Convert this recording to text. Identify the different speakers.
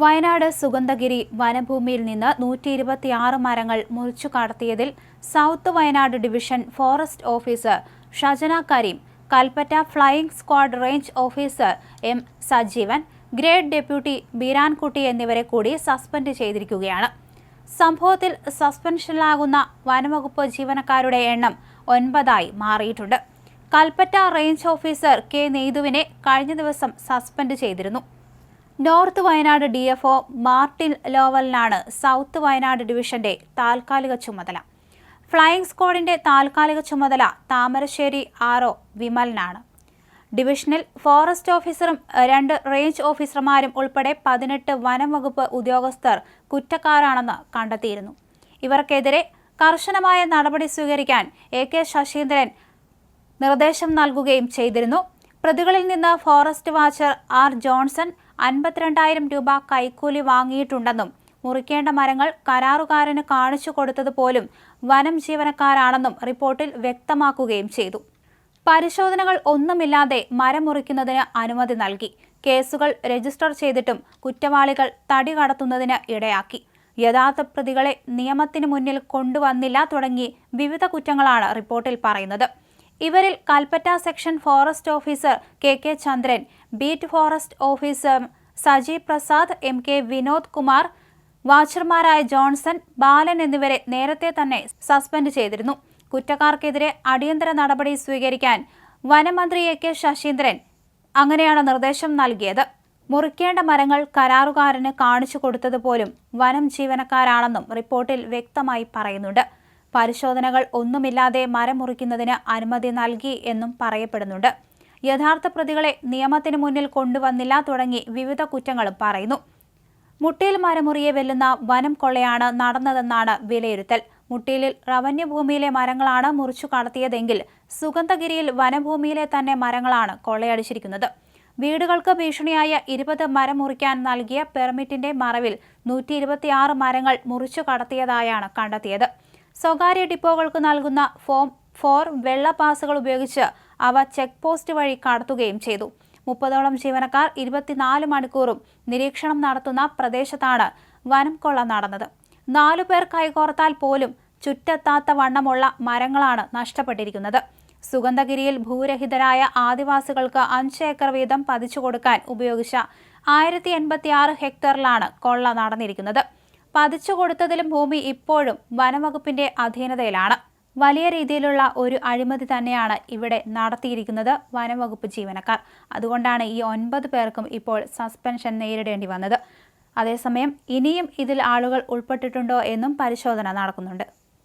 Speaker 1: വയനാട് സുഗന്ധഗിരി വനഭൂമിയിൽ നിന്ന് നൂറ്റി ഇരുപത്തിയാറ് മരങ്ങൾ മുറിച്ചു കടത്തിയതിൽ south Wayanad division forest officer Shajana Kareem Kalpetta flying squad range officer M Sajeevan grade deputy Beerankutty എന്നിവരെ കൂടി സസ്പെൻഡ് ചെയ്തിരിക്കുകയാണ്. സംഭവത്തിൽ സസ്പെൻഷനിലാകുന്ന വനംവകുപ്പ് ജീവനക്കാരുടെ എണ്ണം ഒൻപതായി മാറിയിട്ടുണ്ട്. കൽപ്പറ്റ റേഞ്ച് ഓഫീസർ കെ നെയ്തുവിനെ കഴിഞ്ഞ ദിവസം സസ്പെൻഡ് ചെയ്തിരുന്നു. North Wayanad D F O Martin ലോവലിനാണ് south Wayanad ഡിവിഷന്റെ താൽക്കാലിക ചുമതല. ഫ്ലൈയിംഗ് സ്ക്വാഡിന്റെ താൽക്കാലിക ചുമതല താമരശ്ശേരി ആർ ഒ വിമലിനാണ്. ഡിവിഷനിൽ ഫോറസ്റ്റ് ഓഫീസറും രണ്ട് റേഞ്ച് ഓഫീസർമാരും ഉൾപ്പെടെ പതിനെട്ട് വനം വകുപ്പ് ഉദ്യോഗസ്ഥർ കുറ്റക്കാരാണെന്ന് കണ്ടെത്തിയിരുന്നു. ഇവർക്കെതിരെ കർശനമായ നടപടി സ്വീകരിക്കാൻ എ കെ ശശീന്ദ്രൻ നിർദ്ദേശം നൽകുകയും ചെയ്തിരുന്നു. പ്രതികളിൽ നിന്ന് ഫോറസ്റ്റ് വാച്ചർ ആർ ജോൺസൺ അൻപത്തിരണ്ടായിരം രൂപ കൈക്കൂലി വാങ്ങിയിട്ടുണ്ടെന്നും മുറിക്കേണ്ട മരങ്ങൾ കരാറുകാരന് കാണിച്ചു കൊടുത്തത് പോലും വനം ജീവനക്കാരാണെന്നും റിപ്പോർട്ടിൽ വ്യക്തമാക്കുകയും ചെയ്തു. പരിശോധനകൾ ഒന്നുമില്ലാതെ മരം മുറിക്കുന്നതിന് അനുമതി നൽകി. കേസുകൾ രജിസ്റ്റർ ചെയ്തിട്ടും കുറ്റവാളികൾ തടി കടത്തുന്നതിന് ഇടയാക്കി. യഥാർത്ഥ പ്രതികളെ നിയമത്തിന് മുന്നിൽ കൊണ്ടുവന്നില്ല തുടങ്ങി വിവിധ കുറ്റങ്ങളാണ് റിപ്പോർട്ടിൽ പറയുന്നത്. ഇവരിൽ Kalpetta section forest officer K K Chandran beat forest officer Saji Prasad M K Vinod Kumar വാച്ചർമാരായ Johnson Balan എന്നിവരെ നേരത്തെ തന്നെ സസ്പെൻഡ് ചെയ്തിരുന്നു. കുറ്റക്കാർക്കെതിരെ അടിയന്തര നടപടി സ്വീകരിക്കാൻ വനമന്ത്രി എ കെ ശശീന്ദ്രൻ അങ്ങനെയാണ് നിർദ്ദേശം നൽകിയത്. മുറിക്കേണ്ട മരങ്ങൾ കരാറുകാരന് കാണിച്ചു കൊടുത്തതുപോലും വനം ജീവനക്കാരാണെന്നും റിപ്പോർട്ടിൽ വ്യക്തമായി പറയുന്നുണ്ട്. പരിശോധനകൾ ഒന്നുമില്ലാതെ മരം മുറിക്കുന്നതിന് അനുമതി നൽകി എന്നും പറയപ്പെടുന്നുണ്ട്. യഥാർത്ഥ പ്രതികളെ നിയമത്തിന് മുന്നിൽ കൊണ്ടുവന്നില്ല തുടങ്ങി വിവിധ കുറ്റങ്ങളും പറയുന്നു. മുട്ടിയിൽ മരമുറിയെ വെല്ലുന്ന വനം കൊള്ളയാണ് നടന്നതെന്നാണ് വിലയിരുത്തൽ. മുട്ടിയിലിൽ റവന്യൂ ഭൂമിയിലെ മരങ്ങളാണ് മുറിച്ചു കടത്തിയതെങ്കിൽ സുഗന്ധഗിരിയിൽ വനഭൂമിയിലെ തന്നെ മരങ്ങളാണ് കൊള്ളയടിച്ചിരിക്കുന്നത്. വീടുകൾക്ക് ഭീഷണിയായ ഇരുപത് മരം മുറിക്കാൻ നൽകിയ പെർമിറ്റിന്റെ മറവിൽ നൂറ്റി മരങ്ങൾ മുറിച്ചു കടത്തിയതായാണ് കണ്ടെത്തിയത്. സ്വകാര്യ ഡിപ്പോകൾക്ക് നൽകുന്ന ഫോം ഫോർ വെള്ള പാസുകൾ ഉപയോഗിച്ച് അവ ചെക്ക് പോസ്റ്റ് വഴി കടത്തുകയും ചെയ്തു. മുപ്പതോളം ജീവനക്കാർ ഇരുപത്തിനാല് മണിക്കൂറും നിരീക്ഷണം നടത്തുന്ന പ്രദേശത്താണ് വനം കൊള്ള നടന്നത്. നാലു പേർ കൈകോർത്താൽ പോലും ചുറ്റെത്താത്ത വണ്ണമുള്ള മരങ്ങളാണ് നഷ്ടപ്പെട്ടിരിക്കുന്നത്. സുഗന്ധഗിരിയിൽ ഭൂരഹിതരായ ആദിവാസികൾക്ക് അഞ്ച് ഏക്കർ വീതം പതിച്ചു കൊടുക്കാൻ ഉപയോഗിച്ച ആയിരത്തി ഹെക്ടറിലാണ് കൊള്ള നടന്നിരിക്കുന്നത്. പതിച്ചു കൊടുത്തതിലും ഭൂമി ഇപ്പോഴും വനംവകുപ്പിന്റെ അധീനതയിലാണ്. വലിയ രീതിയിലുള്ള ഒരു അഴിമതി തന്നെയാണ് ഇവിടെ നടത്തിയിരിക്കുന്നത് വനംവകുപ്പ് ജീവനക്കാർ. അതുകൊണ്ടാണ് ഈ ഒൻപത് പേർക്കും ഇപ്പോൾ സസ്പെൻഷൻ നേരിടേണ്ടി വന്നത്. അതേസമയം ഇനിയും ഇതിൽ ആളുകൾ ഉൾപ്പെട്ടിട്ടുണ്ടോ എന്നും പരിശോധന നടക്കുന്നുണ്ട്.